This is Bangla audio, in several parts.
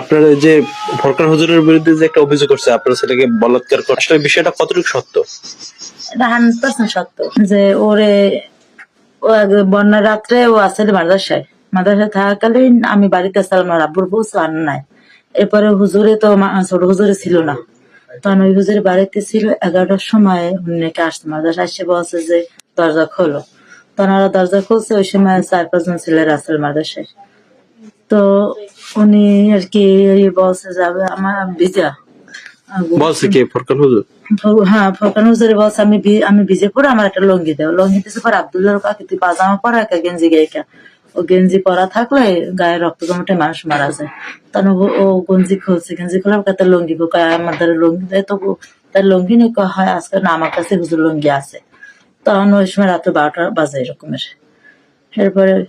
আপনার যে ফরকান হুজুরের বিরুদ্ধে যে একটা অভিযোগ করছে, আপনার ছেলেকে বলাৎকার করে, আসলে বিষয়টা কতটুকু সত্য? এটা হান্ড্রেড পার্সেন্ট সত্য যে ওরে বন্যার রাত্রে ও আসলে মাদ্রাসায়। মাদ্রাসায় থাকাকালীন আমি বাড়িতে আসলাম আমার আব্বুর বউ আন নাই। এরপরে হুজুরে তো ছোট হুজুরে ছিল না। তখন ওই হুজুরে বাড়িতে ছিল, এগারোটার সময় উনি আসছে। মাদ্রাসা এসে বলছে যে দরজা খোলো। তখন ওরা দরজা খুলছে, ওই সময় চার পাঁচজন ছেলেরা আসলে মাদ্রাসায়। তো উনি আর কি এই বলছে যাবে আমার ভিজা বলছে কি? ফরকান হুজুর? হ্যাঁ ফোকান হুজুরে বলছে আমি আমি ভিজে পরে আমার একটা লঙ্গি দাও। লঙ্গি দিতে পর আবদুল্লাহর কাকে তুই পাজামা পরা একটা গেঞ্জি গাইকা। ও গেঞ্জি পরা থাকলে গায়ে রক্ত জমাটে মানুষ মারা যায়। তখন ও- গঞ্জি খুলছে। গেঞ্জি খোলার কাছে লঙ্গি আমার দ্বারা লঙ্গি দেয় তো ও- তার লঙ্গি নেই কয়, হয় আজকে না আমার কাছে হুজুর লঙ্গি আছে। তখন ওই সময় রাত্রে বারোটা বাজে এরকমের। এরপরে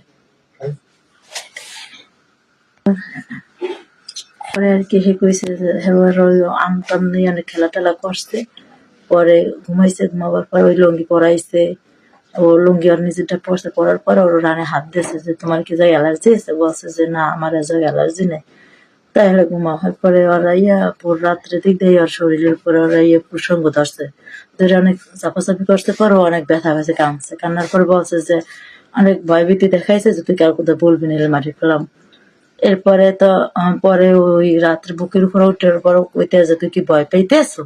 পরে আর কি হে কইছে যে হেবার ওই আম নিয়ে অনেক খেলা টেলা করছে। পরে ঘুমাইছে, ঘুমাবার পর ওই লুঙ্গি পরাইছে। ও লুঙ্গি আর নিজেরটা পরছে, পরার পর ওর রানে হাত দিয়েছে যে, তোমার কি যাই অ্যালার্জি আছে? বলছে যে, না, আমার এজাগ অ্যালার্জি নেই। তাহলে ঘুমা হয় পরে ওরা ইয়া, পুরো রাত্রে দিক দিয়ে ওর শরীরের উপরে ওরা ইয়ে প্রসঙ্গ ধরছে। ধরে অনেক চাপাচাপি করতে পরও অনেক ব্যথা হয়েছে, কাঁদছে। কান্নার পরে বলছে যে, অনেক ভয়ভীতি দেখাইছে যে, তুই কার কোথাও বলবি না মাটি ফেলাম। এরপরে তো পরে ওই রাত্রে বুকের উপরে উঠার পর কইতে যে তুই কি ভয় পাইতেছো?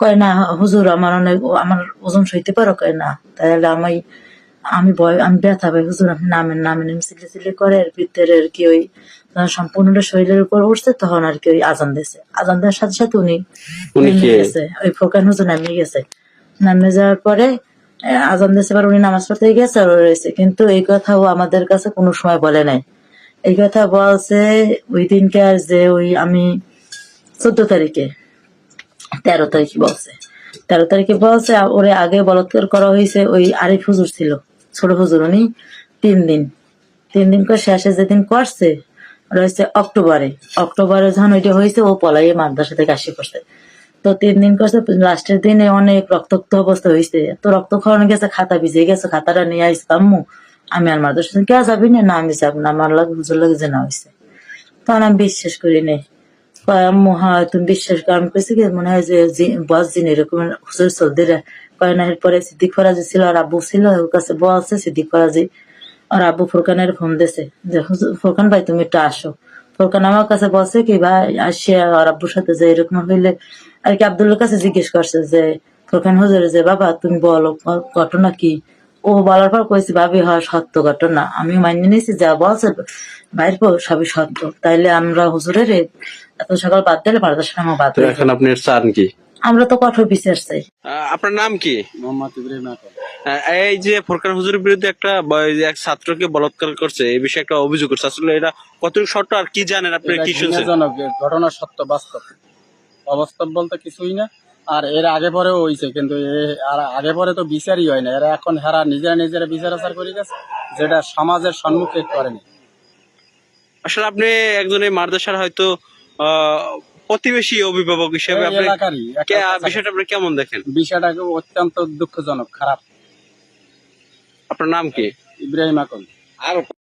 কয় না হুজুর আমার অনেক আমার ওজন সইতে পারো? কয় না। তাহলে আমি আমি ভয় আমি ব্যথা পাই হুজুর আপনি নামেন নামেন। সিলে সিলে করে এর ভিতরে আর কি ওই সম্পূর্ণটা শরীরের উপর উঠছে তখন আর কি ওই আজান দিয়েছে। আজান দেওয়ার সাথে সাথে উনি গেছে। ওই ফোকান হুজুর নামে গেছে। নামে যাওয়ার পরে আজান দিয়েছে পর উনি নামাজ পড়তে গেছে আর রয়েছে। কিন্তু এই কথা ও আমাদের কাছে কোনো সময় বলে নাই। এই কথা বলছে ওই দিনকার যে ওই আমি চোদ্দ তারিখে, তেরো তারিখে বলছে। তেরো তারিখে বলছে ওরে আগে বলৎকার করা হয়েছে, ওই আরিফ হুজুর ছিল, ছোট হুজুর উনি, তিন দিন। তিন দিন করে শেষে যেদিন করছে রয়েছে অক্টোবরে। অক্টোবরে যখন ওইটা হয়েছে, ও পলাইয়ে মাদ্রাসা থেকে আসি করছে। তো তিন দিন করছে, লাস্টের দিনে অনেক রক্তাক্ত অবস্থা হয়েছে। তো রক্ত খাওয়ানো গেছে, খাতা ভিজে গেছে, খাতাটা নিয়ে আসছে আম্মু। আমি আর মাদ্রাসা থেকে, কে যাবি না? না আমি যাব না। আমার লাগে হুজুর লাগে যে না হয়েছে তখন আমি বিশ্বাস করি নাই আম্মু হ্যাঁ তুমি বিশ্বাস করো। আমি কইছি কি মনে হয় যে বস জিন এরকম হুজুর সর্দি কয় না এরপরে সিদ্দিক ফরাজি ছিল আর আব্বু ছিল। ওর কাছে বলছে সিদ্দিক ফরাজি। আর আব্বু ফোরকানের ফোন দিছে যে হুজুর ফোরকান ভাই তুমি একটু আসো। ফোরকান আমার কাছে বলছে কি ভাই আসে আর আব্বুর সাথে যে এরকম হইলে আর কি আব্দুল্লার কাছে জিজ্ঞেস করছে যে ফোরকান হুজুর যে বাবা তুমি বলো ঘটনা কি? ও বলার পর কইছি ভাবি হয় সত্য ঘটনা। আমি মানিয়ে নিয়েছি যা বলছে বাইর পর সবই সত্য। তাইলে আমরা হুজুরের এত সকাল বাদ দিলে মাদ্রাসা আমার বাদ এখন আপনি চান কি? আমরা তো কঠোর বিচার চাই। আপনার নাম কি? মোহাম্মদ ইব্রাহিম এই যে ফরকান হুজুরের বিরুদ্ধে একটা এক ছাত্রকে বলাৎকার করছে এই বিষয়ে একটা অভিযোগ করছে। আসলে এটা কত সত্য আর কি জানেন আপনি কি শুনছেন? ঘটনা সত্য বাস্তব। অবাস্তব বলতে কিছুই না। আর এর আগে পরেও হয়েছে কিন্তু আর আগে পরে তো বিচারই হয় না। এরা এখন হেরা নিজেরা নিজেরা বিচার আচার করে গেছে যেটা সমাজের সম্মুখে করেনি। আসলে আপনি একজন এই মাদ্রাসার হয়তো আহ, প্রতিবেশী অভিভাবক হিসেবে আপনি। বিষয়টা আপনি কেমন দেখেন? বিষয়টাকে অত্যন্ত দুঃখজনক খারাপ। আপনার নাম কি? ইব্রাহিম আকন